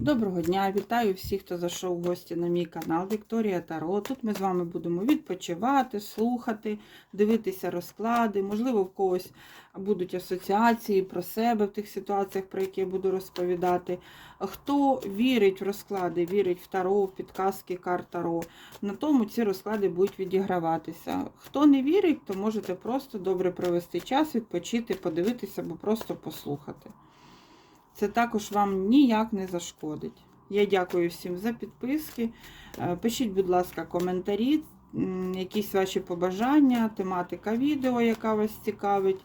Доброго дня! Вітаю всіх, хто зайшов в гості на мій канал Вікторія Таро. Тут ми з вами будемо відпочивати, слухати, дивитися розклади. Можливо, в когось будуть асоціації про себе в тих ситуаціях, про які я буду розповідати. Хто вірить в розклади, вірить в Таро, в підказки карт Таро, на тому ці розклади будуть відіграватися. Хто не вірить, то можете просто добре провести час, відпочити, подивитися або просто послухати. Це також вам ніяк не зашкодить. Я дякую всім за підписки. Е, Пишіть, будь ласка, коментарі, якісь ваші побажання, тематика відео, яка вас цікавить.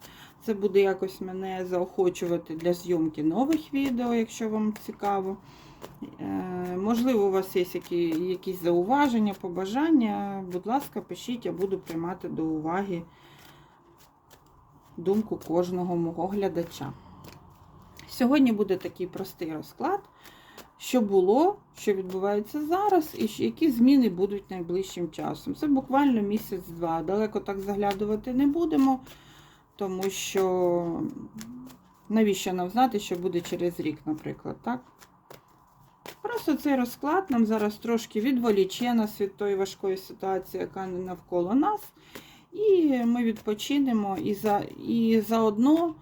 Це буде якось мене заохочувати для зйомки нових відео, якщо вам цікаво. Е, Можливо, у вас є які, якісь зауваження, побажання. Будь ласка, пишіть, я буду приймати до уваги думку кожного мого глядача. Сьогодні буде такий простий розклад, що було, що відбувається зараз, і які зміни будуть найближчим часом. Це буквально місяць-два. Далеко так заглядувати не будемо, тому що навіщо нам знати, що буде через рік, наприклад, так? Просто цей розклад нам зараз трошки відволіче нас від тої важкої ситуації, яка навколо нас. І ми відпочинемо і, за, і заодно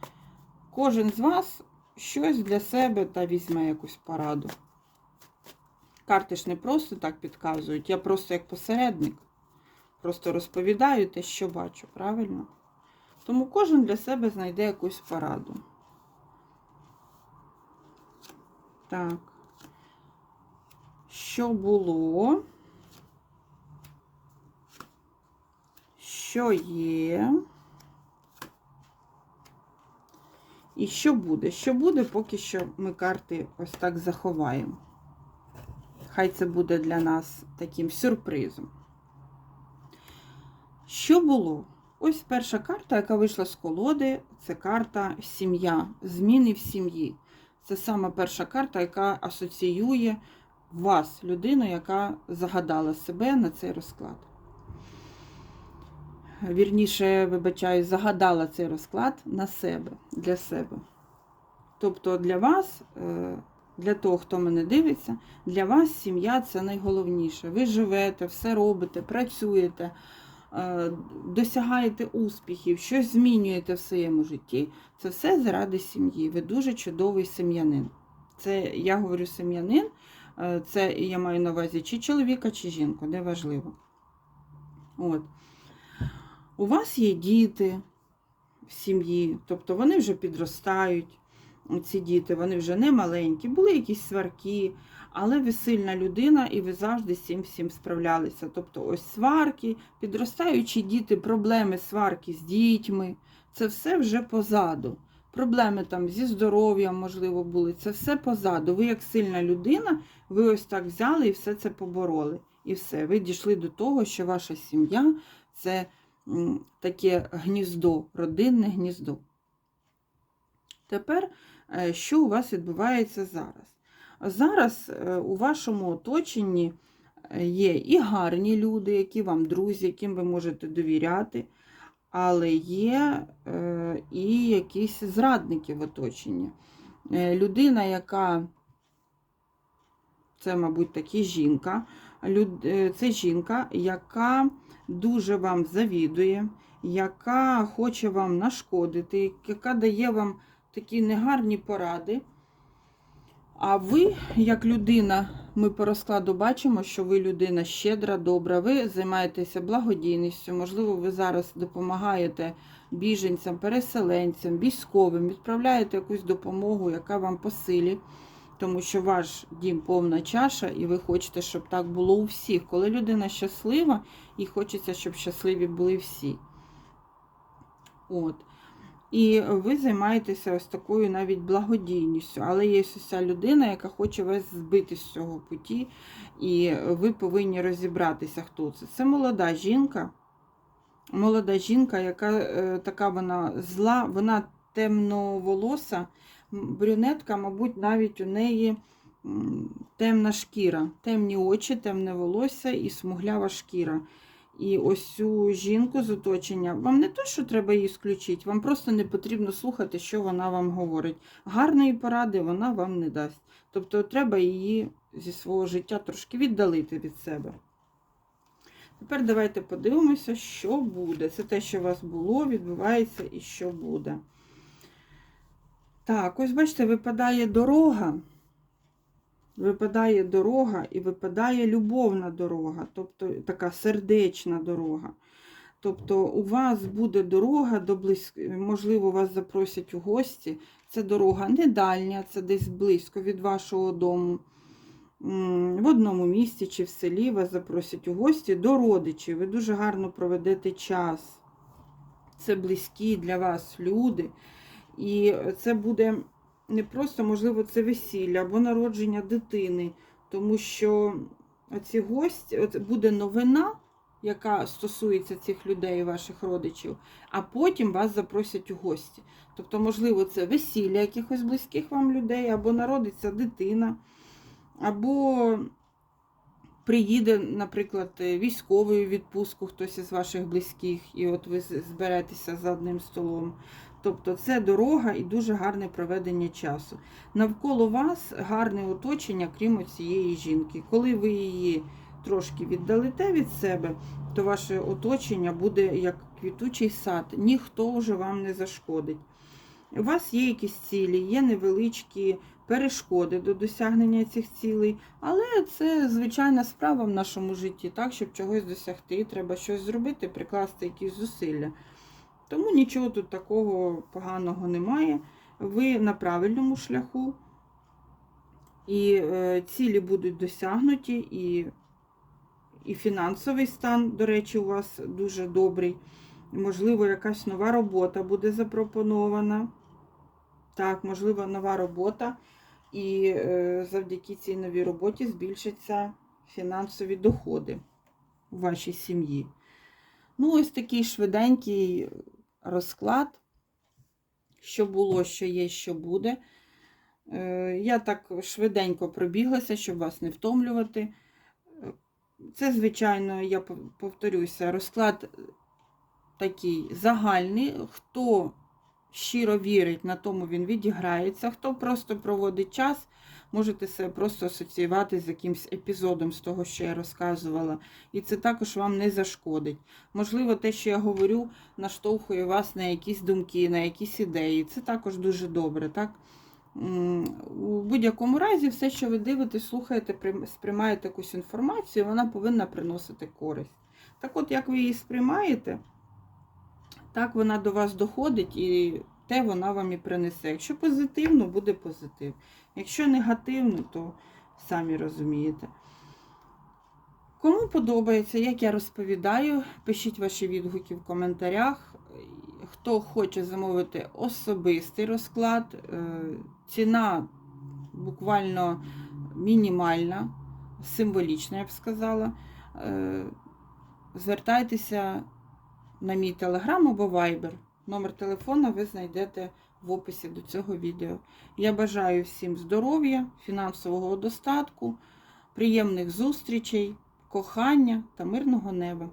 кожен з вас щось для себе та візьме якусь пораду. Карти ж не просто так підказують, я просто як посередник. Просто розповідаю те, що бачу, правильно? Тому кожен для себе знайде якусь пораду. Так. Що було? Що є? І що буде? Що буде, поки що ми карти ось так заховаємо. Хай це буде для нас таким сюрпризом. Що було? Ось перша карта, яка вийшла з колоди, це карта сім'я, зміни в сім'ї. Це саме перша карта, яка асоціює вас, людину, яка загадала себе на цей розклад. Вірніше, вибачаю, загадала цей розклад на себе, для себе. Тобто для вас, е, для того, хто мене дивиться, для вас сім'я це найголовніше. Ви живете, все робите, працюєте, е, досягаєте успіхів, щось змінюєте в своєму житті. Це все заради сім'ї. Ви дуже чудовий сім'янин. Це я говорю сім'янин, е, це я маю на увазі чи чоловіка, чи жінку, не важливо. От. У вас є діти в сім'ї, тобто вони вже підростають, ці діти, вони вже не маленькі, були якісь сварки, але ви сильна людина і ви завжди з цим всім справлялися. Тобто ось сварки, підростаючі діти, проблеми сварки з дітьми, це все вже позаду. Проблеми там зі здоров'ям, можливо, були. Це все позаду. Ви, як сильна людина, ви ось так взяли і все це побороли. І все. Ви дійшли до того, що ваша сім'я це таке гніздо, родинне гніздо. Тепер, е, що у вас відбувається зараз? Зараз е, у вашому оточенні е, є і гарні люди, які вам друзі, яким ви можете довіряти, але є і якісь зрадники в оточенні. Людина, яка, це, мабуть, таки жінка, це жінка, яка дуже вам завідує, яка хоче вам нашкодити, яка дає вам такі негарні поради. А ви, як людина, ми по розкладу бачимо, що ви людина щедра, добра, ви займаєтеся благодійністю, можливо, ви зараз допомагаєте біженцям, переселенцям, військовим, відправляєте якусь допомогу, яка вам по силі, тому що ваш дім повна чаша, і ви хочете, щоб так було у всіх. Коли людина щаслива, і хочеться, щоб щасливі були всі. От. І ви займаєтеся ось такою навіть благодійністю, але є ось ця людина, яка хоче вас збити з цього путі, і ви повинні розібратися, хто це. Це молода жінка, молода жінка, яка е, така вона зла, вона темноволоса, брюнетка, мабуть, навіть у неї темна шкіра, темні очі, темне волосся і смуглява шкіра. І ось цю жінку з оточення, вам не то, що треба її включити, вам просто не потрібно слухати, що вона вам говорить. Гарної поради вона вам не дасть. Тобто треба її зі свого життя трошки віддалити від себе. Тепер давайте подивимося, що буде. Це те, що у вас було, відбувається і що буде. Так, ось бачите, випадає дорога. Випадає дорога і випадає любовна дорога, тобто така сердечна дорога. Тобто у вас буде дорога до близько, можливо, вас запросять у гості. Це дорога не дальня, це десь близько від вашого дому. В одному місті чи в селі вас запросять у гості до родичів. Ви дуже гарно проведете час. Це близькі для вас люди. І це буде не просто, можливо, це весілля або народження дитини, тому що ці гості, от буде новина, яка стосується цих людей, ваших родичів, а потім вас запросять у гості. Тобто, можливо, це весілля якихось близьких вам людей, або народиться дитина, або приїде, наприклад, військовий відпустку хтось із ваших близьких, і от ви зберетеся за одним столом. Тобто це дорога і дуже гарне проведення часу. Навколо вас гарне оточення, крім цієї жінки. Коли ви її трошки віддалите від себе, то ваше оточення буде як квітучий сад, ніхто вже вам не зашкодить. У вас є якісь цілі, є невеличкі перешкоди до досягнення цих цілей, але це звичайна справа в нашому житті, так, щоб чогось досягти, треба щось зробити, прикласти якісь зусилля. Тому нічого тут такого поганого немає. Ви на правильному шляху, і е, цілі будуть досягнуті, і, і фінансовий стан, до речі, у вас дуже добрий. Можливо, якась нова робота буде запропонована. Так, можливо, нова робота, і е, завдяки цій новій роботі збільшаться фінансові доходи у вашій сім'ї. Ну, ось такий швиденький розклад, що було, що є, що буде. Е, Я так швиденько пробіглася, щоб вас не втомлювати. Е, Це, звичайно, я пов- повторюся, розклад такий загальний. Хто щиро вірить, на тому він відіграється. Хто просто проводить час, можете себе просто асоціювати з якимсь епізодом з того, що я розказувала. І це також вам не зашкодить. Можливо, те, що я говорю, наштовхує вас на якісь думки, на якісь ідеї. Це також дуже добре. так? У будь-якому разі, все, що ви дивитесь, слухаєте, сприймаєте якусь інформацію, вона повинна приносити користь. Так от, як ви її сприймаєте, так вона до вас доходить і те вона вам і принесе. Якщо позитивно, буде позитив. Якщо негативно, то самі розумієте. Кому подобається, як я розповідаю, пишіть ваші відгуки в коментарях. Хто хоче замовити особистий розклад, е, ціна буквально мінімальна, символічна, я б сказала. Е, Звертайтеся на мій телеграм або вайбер. Номер телефона ви знайдете в описі до цього відео. Я бажаю всім здоров'я, фінансового достатку, приємних зустрічей, кохання та мирного неба.